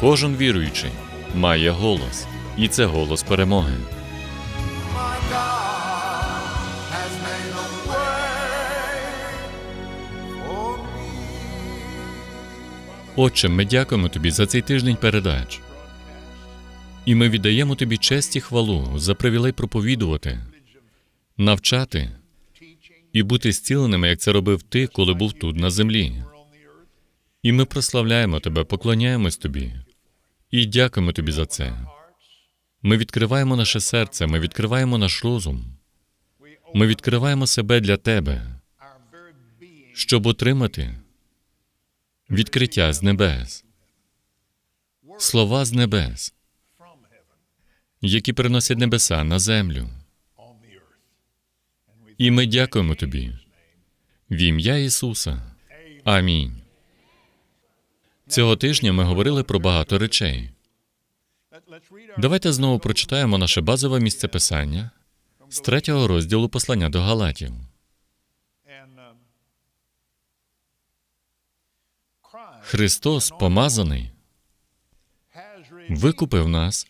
Кожен віруючий має голос, і це голос перемоги. Отче, ми дякуємо тобі за цей тиждень передач. І ми віддаємо тобі честь і хвалу за привілей проповідувати, навчати і бути зціленими, як це робив ти, коли був тут на землі. І ми прославляємо тебе, поклоняємось тобі і дякуємо тобі за це. Ми відкриваємо наше серце, ми відкриваємо наш розум, ми відкриваємо себе для тебе, щоб отримати відкриття з небес, слова з небес, які приносять небеса на землю. І ми дякуємо тобі в ім'я Ісуса. Амінь. Цього тижня ми говорили про багато речей. Давайте знову прочитаємо наше базове місце писання з третього розділу послання до Галатів. Христос, помазаний, викупив нас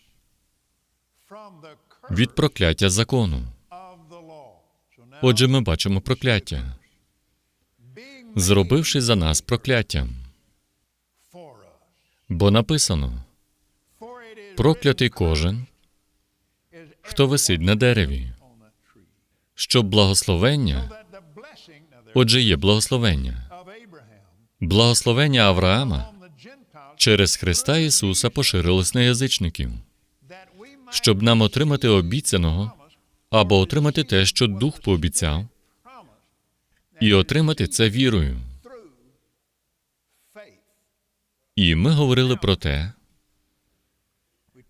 від прокляття закону. Отже, ми бачимо прокляття, зробивши за нас прокляттям. Бо написано: проклятий кожен, хто висить на дереві, щоб благословення, отже, є благословення, благословення Авраама через Христа Ісуса поширилось на язичників, щоб нам отримати обіцяного або отримати те, що Дух пообіцяв, і отримати це вірою. І ми говорили про те,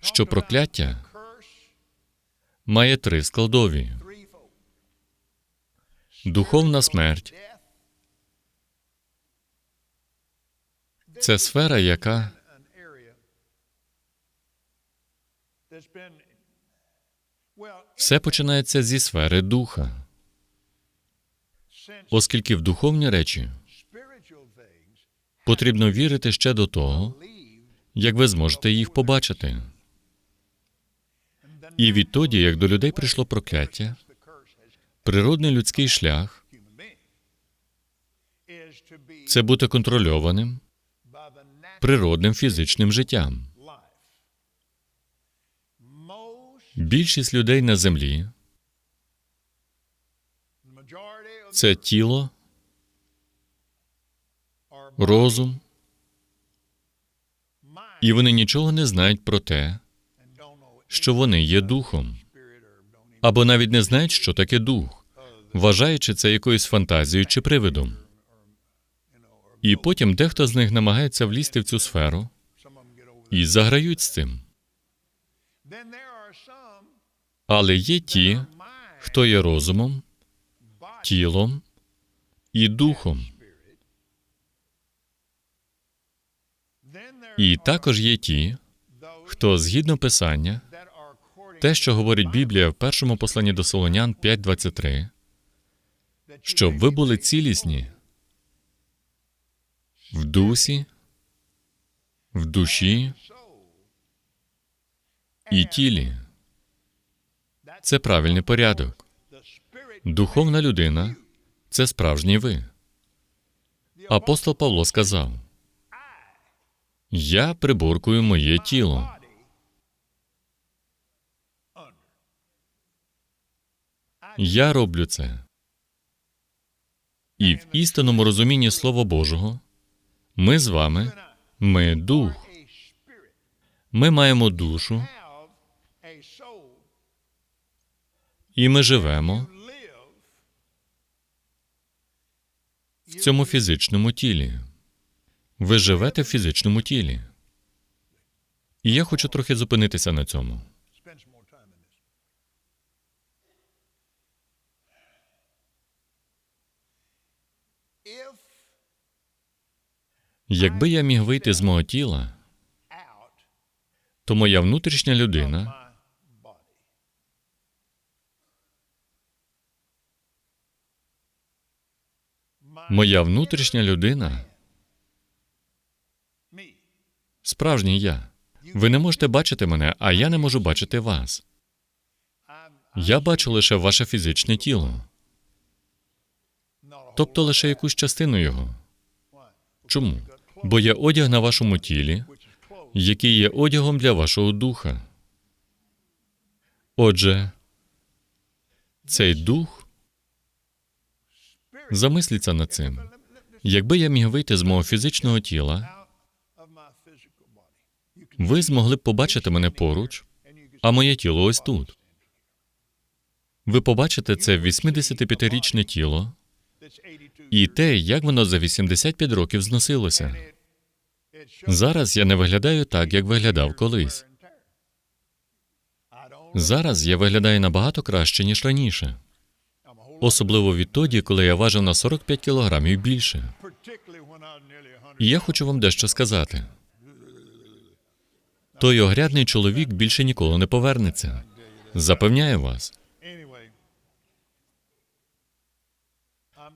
що прокляття має три складові: духовна смерть це сфера, яка все починається зі сфери духа, оскільки в духовні речі потрібно вірити ще до того, як ви зможете їх побачити. І відтоді, як до людей прийшло прокляття, природний людський шлях це бути контрольованим природним фізичним життям. Більшість людей на землі це тіло, розум, і вони нічого не знають про те, що вони є духом, або навіть не знають, що таке дух, вважаючи це якоюсь фантазією чи привидом. І потім дехто з них намагається влізти в цю сферу і заграють з цим. Але є ті, хто є розумом, тілом і духом. І також є ті, хто згідно писання, те, що говорить Біблія в першому посланні до Солонян 5.23, щоб ви були цілісні в дусі, в душі і тілі. Це правильний порядок. Духовна людина це справжній ви. Апостол Павло сказав: Я приборкую моє тіло. Я роблю це. І в істинному розумінні Слова Божого ми з вами, ми дух. Ми маємо душу, і ми живемо в цьому фізичному тілі. Ви живете в фізичному тілі. І я хочу трохи зупинитися на цьому. Якби я міг вийти з мого тіла, то моя внутрішня людина моя внутрішня людина Справжній я. Ви не можете бачити мене, а я не можу бачити вас. Я бачу лише ваше фізичне тіло, тобто лише якусь частину його. Чому? Бо є одяг на вашому тілі, який є одягом для вашого духа. Отже, цей дух замисліться над цим. Якби я міг вийти з мого фізичного тіла, ви змогли б побачити мене поруч, а моє тіло ось тут. Ви побачите це 85-річне тіло і те, як воно за 85 років зносилося. Зараз я не виглядаю так, як виглядав колись. Зараз я виглядаю набагато краще, ніж раніше. Особливо відтоді, коли я важив на 45 кілограмів більше. І я хочу вам дещо сказати. Той огрядний чоловік більше ніколи не повернеться. Запевняю вас.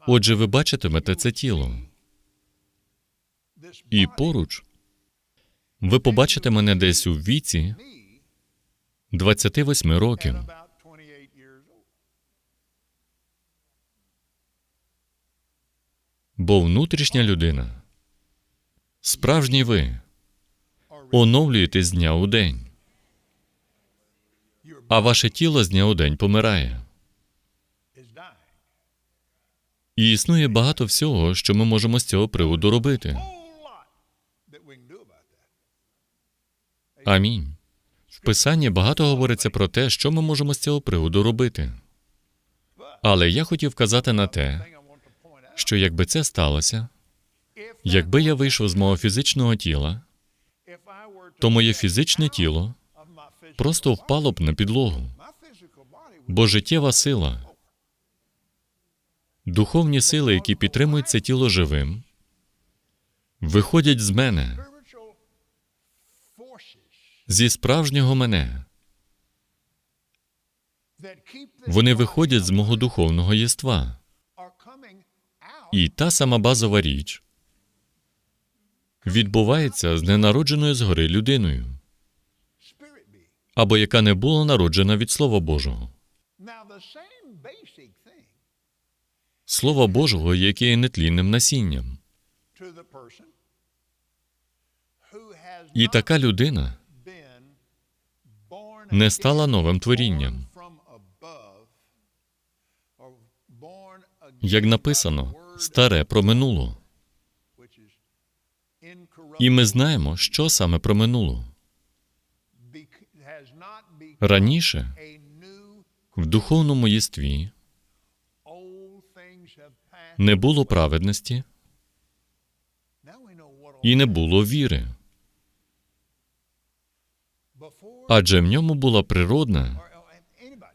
Отже, ви бачитимете це тіло. І поруч ви побачите мене десь у віці 28 років. Бо внутрішня людина, справжній ви, оновлюєтесь з дня у день, а ваше тіло з дня у день помирає. І існує багато всього, що ми можемо з цього приводу робити. Амінь. В Писанні багато говориться про те, що ми можемо з цього приводу робити. Але я хотів казати на те, що якби це сталося, якби я вийшов з мого фізичного тіла, то моє фізичне тіло просто впало б на підлогу, бо життєва сила, духовні сили, які підтримують це тіло живим, виходять з мене, зі справжнього мене. Вони виходять з мого духовного єства. І та сама базова річ відбувається з ненародженою згори людиною, або яка не була народжена від Слова Божого. Слова Божого, яке є нетлінним насінням. І така людина не стала новим творінням. Як написано, старе проминуло. І ми знаємо, що саме проминуло. Раніше в духовному єстві не було праведності і не було віри, адже в ньому була природна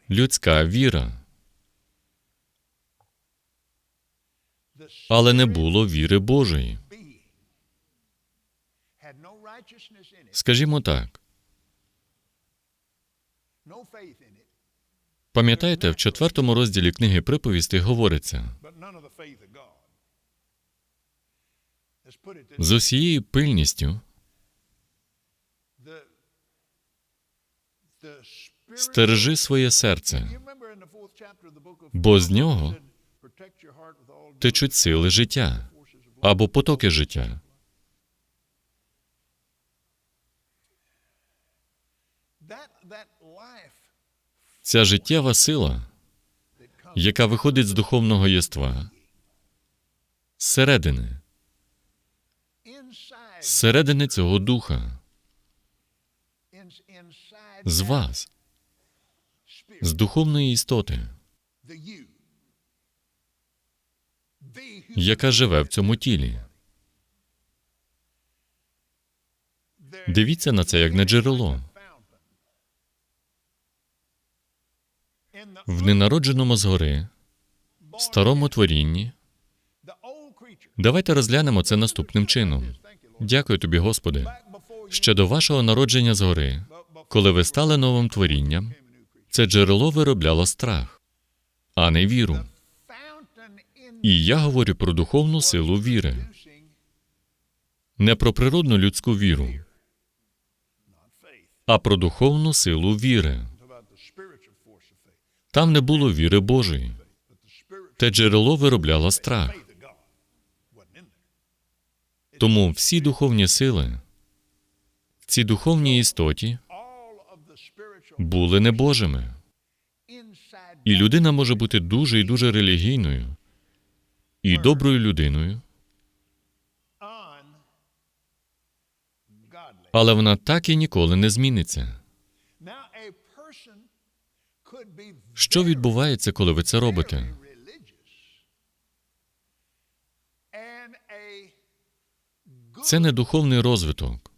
людська віра, але не було віри Божої. Скажімо так, пам'ятаєте, в четвертому розділі книги приповістей говориться з усією пильністю стережи своє серце, бо з нього течуть сили життя або потоки життя. Ця життєва сила, яка виходить з духовного єства, зсередини, зсередини цього духа, з вас, з духовної істоти, яка живе в цьому тілі. Дивіться на це як на джерело. В ненародженому згори, старому творінні. Давайте розглянемо це наступним чином. Дякую тобі, Господи. Ще до вашого народження згори, коли ви стали новим творінням, це джерело виробляло страх, а не віру. І я говорю про духовну силу віри, не про природну людську віру. а про духовну силу віри. Там не було віри Божої. Те джерело виробляло страх. Тому всі духовні сили в цій духовній істоті були небожими. І людина може бути дуже і дуже релігійною і доброю людиною, але вона так і ніколи не зміниться. Що відбувається, коли ви це робите? Це не духовний розвиток,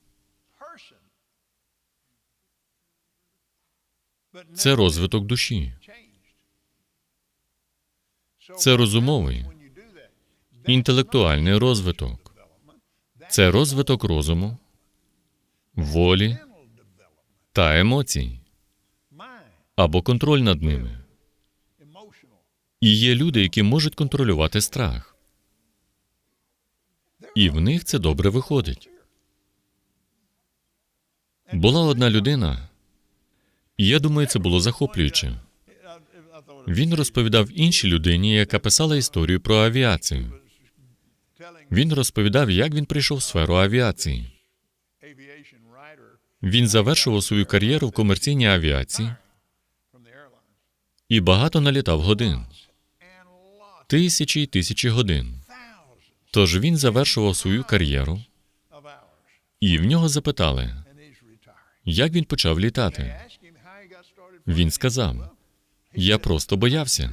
це розвиток душі, це розумовий, інтелектуальний розвиток. Це розвиток розуму, волі та емоцій або контроль над ними. І є люди, які можуть контролювати страх. І в них це добре виходить. Була одна людина, і я думаю, це було захоплююче. Він розповідав іншій людині, яка писала історію про авіацію. Він розповідав, як він прийшов в сферу авіації. Він завершував свою кар'єру в комерційній авіації і багато налітав годин тисячі й тисячі годин. Тож він завершував свою кар'єру, і в нього запитали, як він почав літати. Він сказав: Я просто боявся.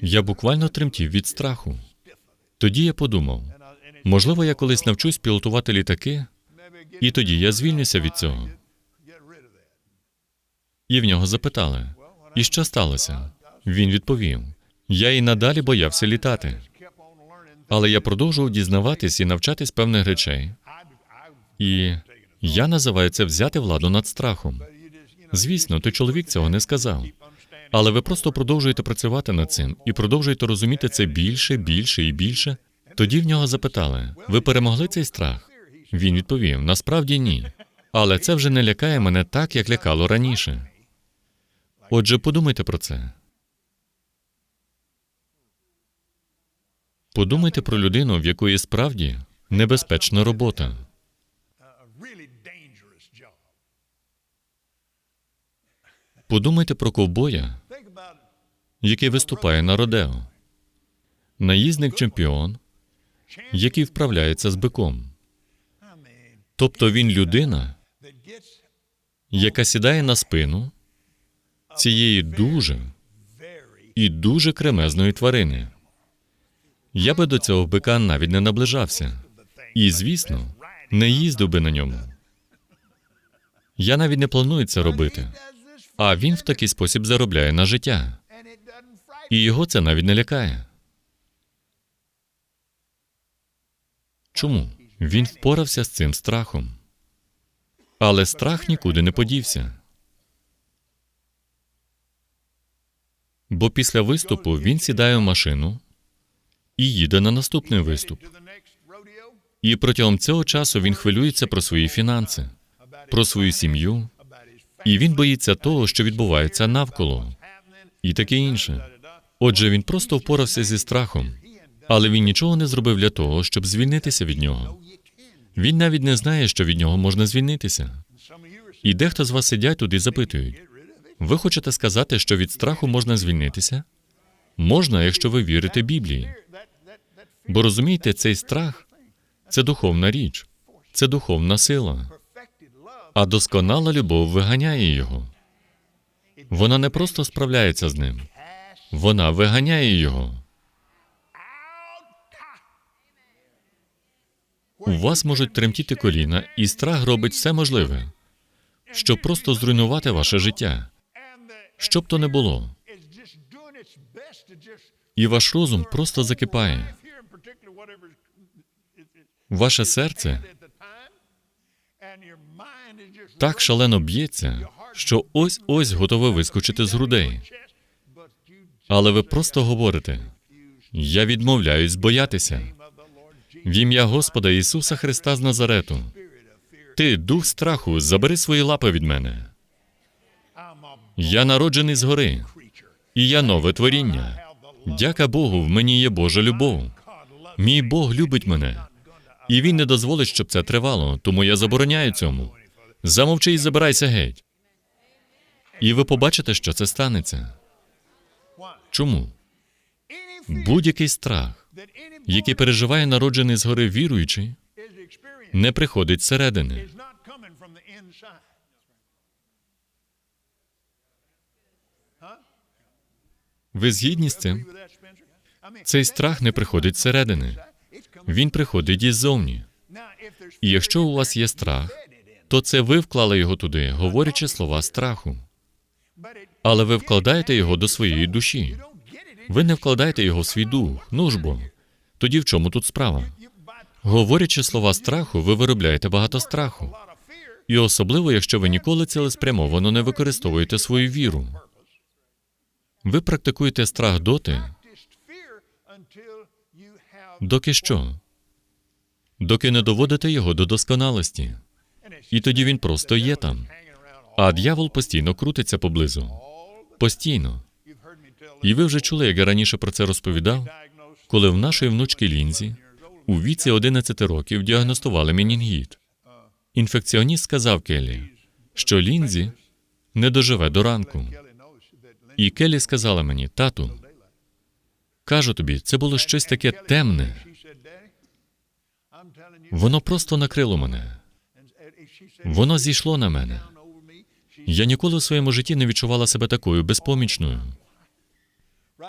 Я буквально тремтів від страху. Тоді я подумав: можливо, я колись навчусь пілотувати літаки, і тоді я звільнюся від цього. І в нього запитали: І що сталося? Він відповів: Я і надалі боявся літати, але я продовжував дізнаватись і навчатись певних речей. І я називаю це взяти владу над страхом. Звісно, той чоловік цього не сказав. Але ви просто продовжуєте працювати над цим і продовжуєте розуміти це більше, більше і більше. Тоді в нього запитали: ви перемогли цей страх? Він відповів: насправді ні. Але це вже не лякає мене так, як лякало раніше. Отже, подумайте про це. Подумайте про людину, в якої справді небезпечна робота. Подумайте про ковбоя, який виступає на Родео, наїзник чемпіон, який вправляється з биком. Тобто він людина, яка сідає на спину цієї дуже і дуже кремезної тварини. Я би до цього бика навіть не наближався. І, звісно, не їздив би на ньому. Я навіть не планую це робити. А він в такий спосіб заробляє на життя, і його це навіть не лякає. Чому? Він впорався з цим страхом. Але страх нікуди не подівся. Бо після виступу він сідає в машину і їде на наступний виступ. І протягом цього часу він хвилюється про свої фінанси, про свою сім'ю, і він боїться того, що відбувається навколо, і таке інше. Отже, він просто впорався зі страхом, але він нічого не зробив для того, щоб звільнитися від нього. Він навіть не знає, що від нього можна звільнитися. І дехто з вас сидять тут і запитують: ви хочете сказати, що від страху можна звільнитися? Можна, якщо ви вірите Біблії. Бо розумієте, цей страх це духовна річ, це духовна сила, а досконала любов виганяє його. Вона не просто справляється з ним, вона виганяє його. У вас можуть тремтіти коліна, і страх робить все можливе, щоб просто зруйнувати ваше життя, the щоб то не було. І ваш розум просто закипає. Ваше серце так шалено б'ється, що ось ось готове вискочити з грудей. Але ви просто говорите: я відмовляюсь боятися в ім'я Господа Ісуса Христа з Назарету. Ти, дух страху, забери свої лапи від мене. Я народжений згори, і я нове творіння. Дяка Богу, в мені є Божа любов. Мій Бог любить мене, і він не дозволить, щоб це тривало, тому я забороняю цьому. Замовчи і забирайся геть. І ви побачите, що це станеться. Чому? Будь-який страх, який переживає народжений згори віруючий, не приходить зсередини. Ви згідні з цим? Цей страх не приходить зсередини. Він приходить іззовні. І якщо у вас є страх, то це ви вклали його туди, говорячи слова страху. Але ви вкладаєте його до своєї душі. Ви не вкладаєте його в свій дух. Ну ж бо. Тоді в чому тут справа? Говорячи слова страху, ви виробляєте багато страху. І особливо, якщо ви ніколи цілеспрямовано не використовуєте свою віру. Ви практикуєте страх доти, доки що? Доки не доводите його до досконалості. І тоді він просто є там. А диявол постійно крутиться поблизу. Постійно. І ви вже чули, як я раніше про це розповідав, коли в нашої внучки Лінзі у віці 11 років діагностували менінгіт. Інфекціоніст сказав Келлі, що Лінзі не доживе до ранку. І Келлі сказала мені, тату, кажу тобі, це було щось таке темне. Воно просто накрило мене. Воно зійшло на мене. Я ніколи в своєму житті не відчувала себе такою безпомічною.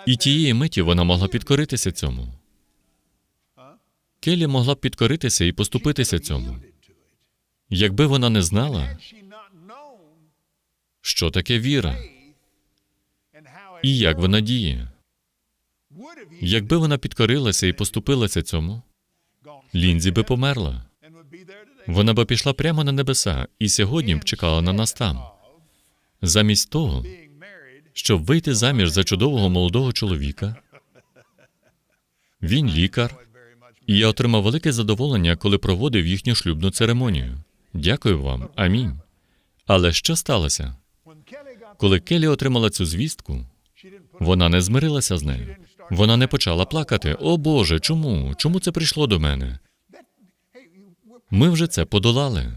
І тієї миті вона могла підкоритися цьому. Келлі могла б підкоритися і поступитися цьому. Якби вона не знала, що таке віра і як вона діє. Якби вона підкорилася і поступилася цьому, Лінзі би померла. Вона би пішла прямо на небеса і сьогодні б чекала на нас там. Замість того, щоб вийти заміж за чудового молодого чоловіка, він лікар, і я отримав велике задоволення, коли проводив їхню шлюбну церемонію. Дякую вам, амінь. Але що сталося? Коли Келі отримала цю звістку, вона не змирилася з нею. Вона не почала плакати. О Боже, чому? Чому це прийшло до мене? Ми вже це подолали.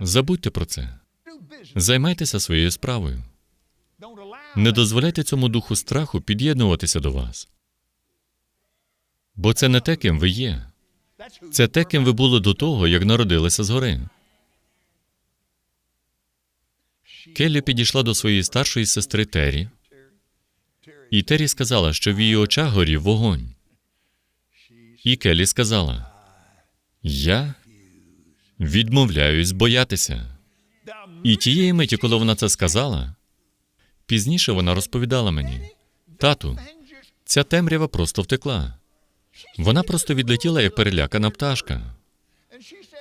Забудьте про це. Займайтеся своєю справою. Не дозволяйте цьому духу страху під'єднуватися до вас. Бо це не те, ким ви є. Це те, ким ви були до того, як народилися згори. Келлі підійшла до своєї старшої сестри Террі, і Террі сказала, що в її очах горів вогонь. І Келлі сказала: Я відмовляюсь боятися. І тієї миті, коли вона це сказала, пізніше вона розповідала мені: тату, ця темрява просто втекла. Вона просто відлетіла, як перелякана пташка.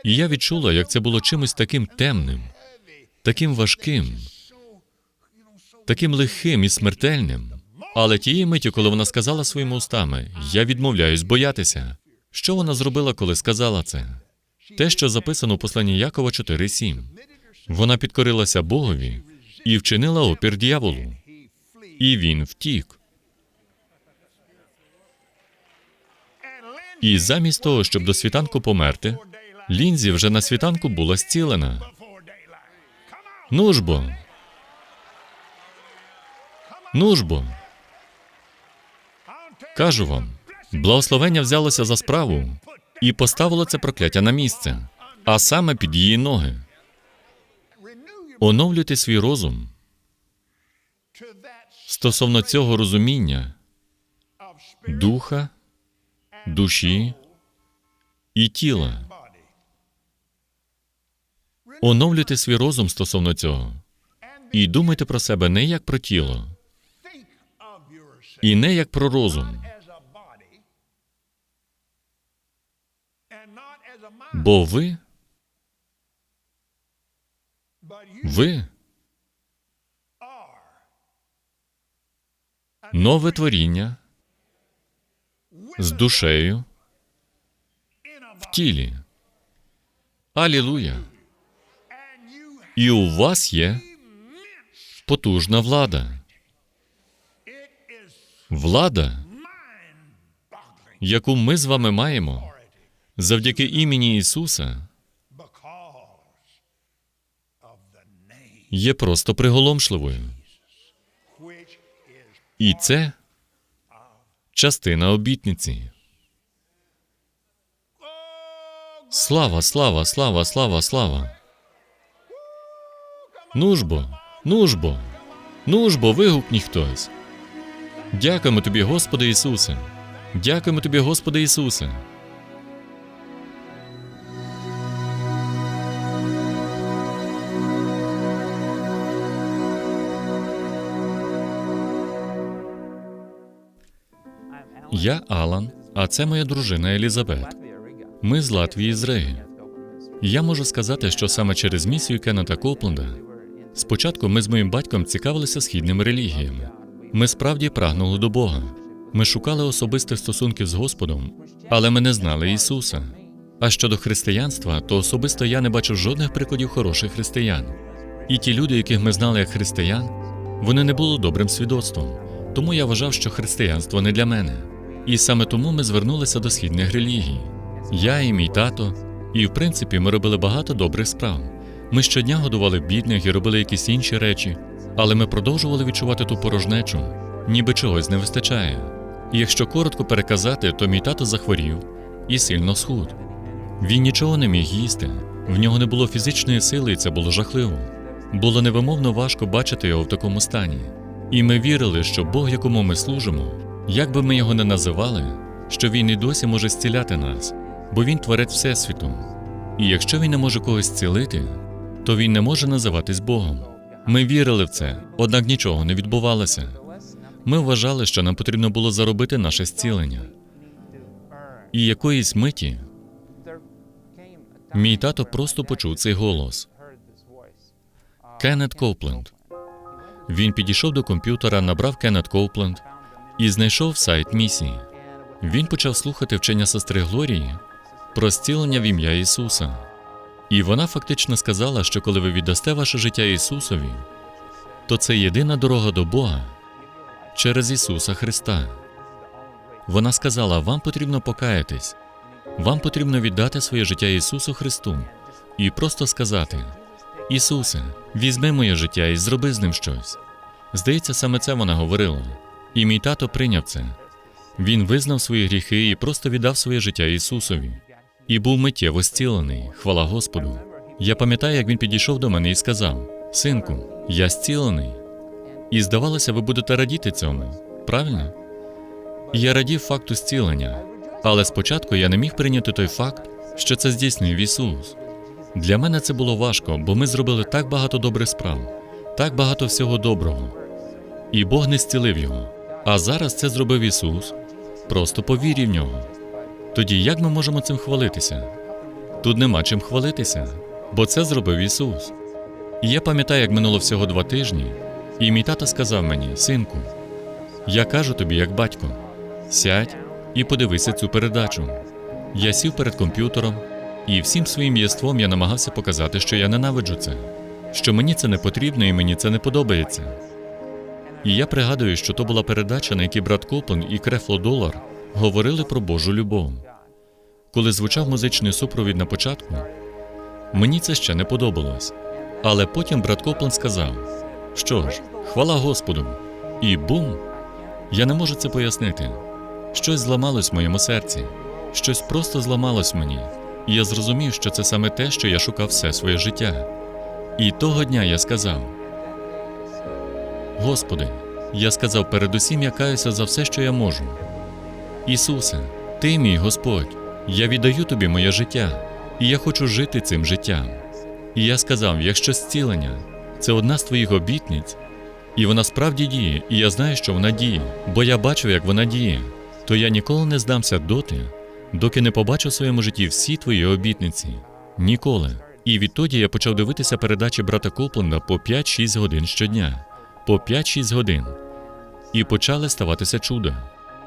І я відчула, як це було чимось таким темним, таким важким, таким лихим і смертельним. Але тієї миті, коли вона сказала своїми устами, я відмовляюсь боятися. Що вона зробила, коли сказала це? Те, що записано у посланні Якова 4.7. Вона підкорилася Богові і вчинила опір дьяволу. І він втік. І замість того, щоб до світанку померти. Лінзі вже на світанку була зцілена. Ну ж. Ну кажу вам, благословення взялося за справу і поставило це прокляття на місце, а саме під її ноги. Оновлюйте свій розум стосовно цього розуміння духа, душі і тіла. Оновлюйте свій розум стосовно цього. І думайте про себе не як про тіло, і не як про розум, бо ви, ви нове творіння з душею в тілі. Алілуя! І у вас є потужна влада. Влада, яку ми з вами маємо завдяки імені Ісуса, є просто приголомшливою. І це частина обітниці. Слава, слава, слава, слава, слава. Нужбо, нужбо, нужбо, вигукніть хтось. Дякуємо тобі, Господи Ісусе. Дякуємо тобі, Господи Ісусе. Я Алан, а це моя дружина Елізабет. Ми з Латвії з Риги. Я можу сказати, що саме через місію Кеннета Копленда спочатку ми з моїм батьком цікавилися східними релігіями. Ми справді прагнули до Бога. Ми шукали особистих стосунків з Господом, але ми не знали Ісуса. А щодо християнства, то особисто я не бачив жодних прикладів хороших християн. І ті люди, яких ми знали як християн, вони не були добрим свідоцтвом. Тому я вважав, що християнство не для мене. І саме тому ми звернулися до східних релігій. Я і мій тато, і в принципі ми робили багато добрих справ. Ми щодня годували бідних і робили якісь інші речі, але ми продовжували відчувати ту порожнечу, ніби чогось не вистачає. І якщо коротко переказати, то мій тато захворів і сильно схуд. Він нічого не міг їсти, в нього не було фізичної сили, і це було жахливо. Було невимовно важко бачити його в такому стані. І ми вірили, що Бог, якому ми служимо, як би ми його не називали, що він і досі може зціляти нас, бо він творець Всесвіту. І якщо він не може когось зцілити, то він не може називатись Богом. Ми вірили в це, однак нічого не відбувалося. Ми вважали, що нам потрібно було заробити наше зцілення. І якоїсь миті мій тато просто почув цей голос. Кеннет Копленд. Він підійшов до комп'ютера, набрав Кеннет Копленд і знайшов сайт місії. Він почав слухати вчення сестри Глорії про зцілення в ім'я Ісуса. І вона фактично сказала, що коли ви віддасте ваше життя Ісусові, то це єдина дорога до Бога через Ісуса Христа. Вона сказала: вам потрібно покаятись, вам потрібно віддати своє життя Ісусу Христу і просто сказати: Ісусе, візьми моє життя і зроби з ним щось. Здається, саме це вона говорила. І мій тато прийняв це. Він визнав свої гріхи і просто віддав своє життя Ісусові. І був миттєво зцілений, хвала Господу. Я пам'ятаю, як він підійшов до мене і сказав: Синку, я зцілений. І здавалося, ви будете радіти цьому, правильно? Я радів факту зцілення, але спочатку я не міг прийняти той факт, що це здійснив Ісус. Для мене це було важко, бо ми зробили так багато добрих справ, так багато всього доброго. І Бог не зцілив його. А зараз це зробив Ісус, просто повірі в нього. Тоді як ми можемо цим хвалитися? Тут нема чим хвалитися, бо це зробив Ісус. І я пам'ятаю, як минуло всього два тижні, і мій тато сказав мені, синку, я кажу тобі, як батько, сядь і подивися цю передачу. Я сів перед комп'ютером, і всім своїм єством я намагався показати, що я ненавиджу це, що мені це не потрібно і мені це не подобається. І я пригадую, що то була передача, на якій брат Копен і Крефло Долар говорили про Божу любов. Коли звучав музичний супровід на початку, мені це ще не подобалось. Але потім брат Коплен сказав: що ж, хвала Господу, і бум! Я не можу це пояснити. Щось зламалось в моєму серці, щось просто зламалось мені, і я зрозумів, що це саме те, що я шукав все своє життя. І того дня я сказав: Господи, я сказав, передусім я каюся за все, що я можу. Ісусе, Ти мій Господь, я віддаю тобі моє життя, і я хочу жити цим життям. І я сказав: якщо зцілення це одна з твоїх обітниць, і вона справді діє, і я знаю, що вона діє, бо я бачив, як вона діє, то я ніколи не здамся доти, доки не побачу в своєму житті всі твої обітниці. Ніколи. І відтоді я почав дивитися передачі брата Копленда по 5-6 годин щодня, по 5-6 годин. І почали ставатися чуда.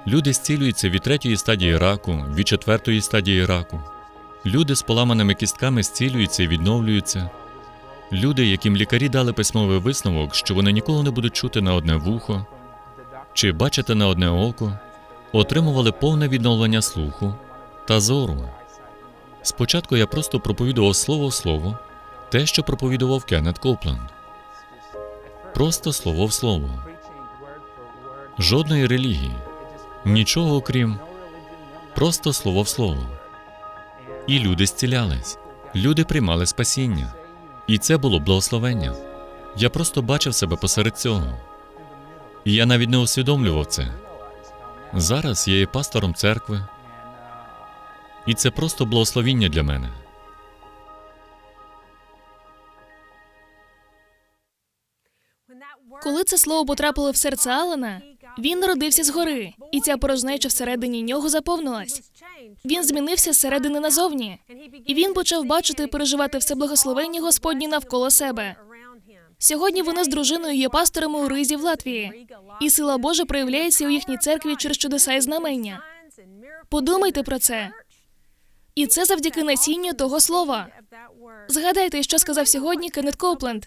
Люди зцілюються від третьої стадії раку, від четвертої стадії раку. Люди з поламаними кістками зцілюються і відновлюються. Люди, яким лікарі дали письмовий висновок, що вони ніколи не будуть чути на одне вухо чи бачити на одне око, отримували повне відновлення слуху та зору. Спочатку я просто проповідував слово в слово, те, що проповідував Кеннет Копленд. Просто слово в слово. Жодної релігії, нічого окрім просто слово в слово. І люди зцілялись, люди приймали спасіння. І це було благословення. Я просто бачив себе посеред цього. І я навіть не усвідомлював це. Зараз я є пастором церкви, і це просто благословіння для мене. Коли це слово потрапило в серце Алана, він народився згори, і ця порожнеча всередині нього заповнилась. Він змінився зсередини назовні, і він почав бачити і переживати все благословення Господні навколо себе. Сьогодні вони з дружиною є пасторами у Ризі в Латвії, і сила Божа проявляється у їхній церкві через чудеса і знамення. Подумайте про це. І це завдяки насінню того слова. Згадайте, що сказав сьогодні Кеннет Копленд.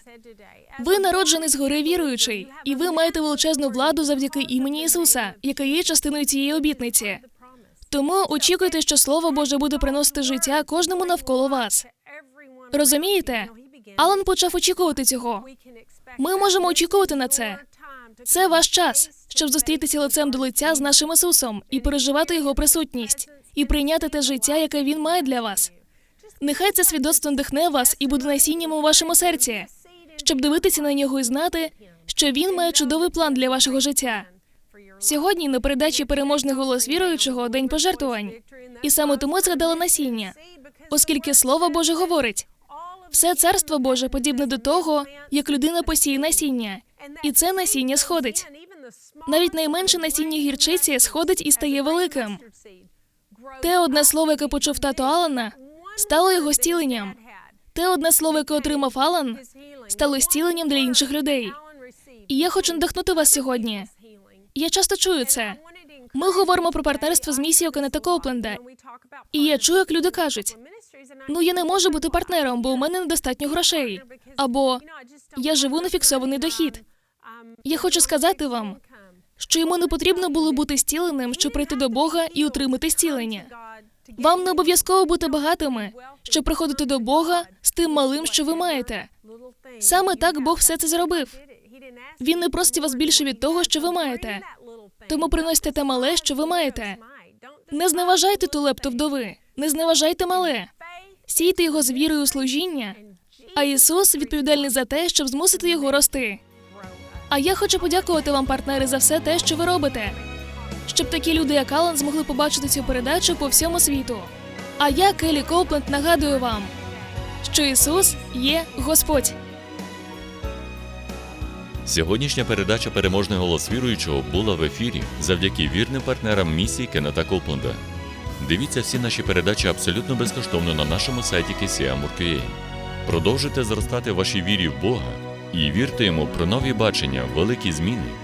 Ви народжений згори віруючий, і ви маєте величезну владу завдяки імені Ісуса, яка є частиною цієї обітниці. Тому очікуйте, що Слово Боже буде приносити життя кожному навколо вас. Розумієте? Алан почав очікувати цього. Ми можемо очікувати на це. Це ваш час, щоб зустрітися лицем до лиця з нашим Ісусом і переживати його присутність, і прийняти те життя, яке він має для вас. Нехай це свідоцтво надихне вас і буде насінням у вашому серці, щоб дивитися на нього і знати, що він має чудовий план для вашого життя. Сьогодні на передачі переможний голос віруючого день пожертвувань. І саме тому згадала насіння, оскільки слово Боже говорить. Все царство Боже подібне до того, як людина посіє насіння, і це насіння сходить. Навіть найменше насіння гірчиці сходить і стає великим. Те одне слово, яке почув тато Алана, стало його стіленням. Те одне слово, яке отримав Алан, стало стіленням для інших людей. І я хочу надихнути вас сьогодні. Я часто чую це. Ми говоримо про партнерство з місією Кеннета Копленда. І я чую, як люди кажуть: ну я не можу бути партнером, бо у мене недостатньо грошей. Або я живу на фіксований дохід. Я хочу сказати вам, що йому не потрібно було бути стіленим, щоб прийти до Бога і отримати стілення. Вам не обов'язково бути багатими, щоб приходити до Бога з тим малим, що ви маєте. Саме так Бог все це зробив. Він не просить вас більше від того, що ви маєте. Тому приносьте те мале, що ви маєте. Не зневажайте ту лепту вдови, не зневажайте мале. Сійте його з вірою у служіння, а Ісус відповідальний за те, щоб змусити його рости. А я хочу подякувати вам, партнери, за все те, що ви робите, щоб такі люди, як Алан, змогли побачити цю передачу по всьому світу. А я, Келі Копленд, нагадую вам, що Ісус є Господь. Сьогоднішня передача Переможний голос віруючого була в ефірі завдяки вірним партнерам місії Кеннета Копленда. Дивіться всі наші передачі абсолютно безкоштовно на нашому сайті KCM.UA. Продовжуйте зростати вашій вірі в Бога і вірте йому про нові бачення, великі зміни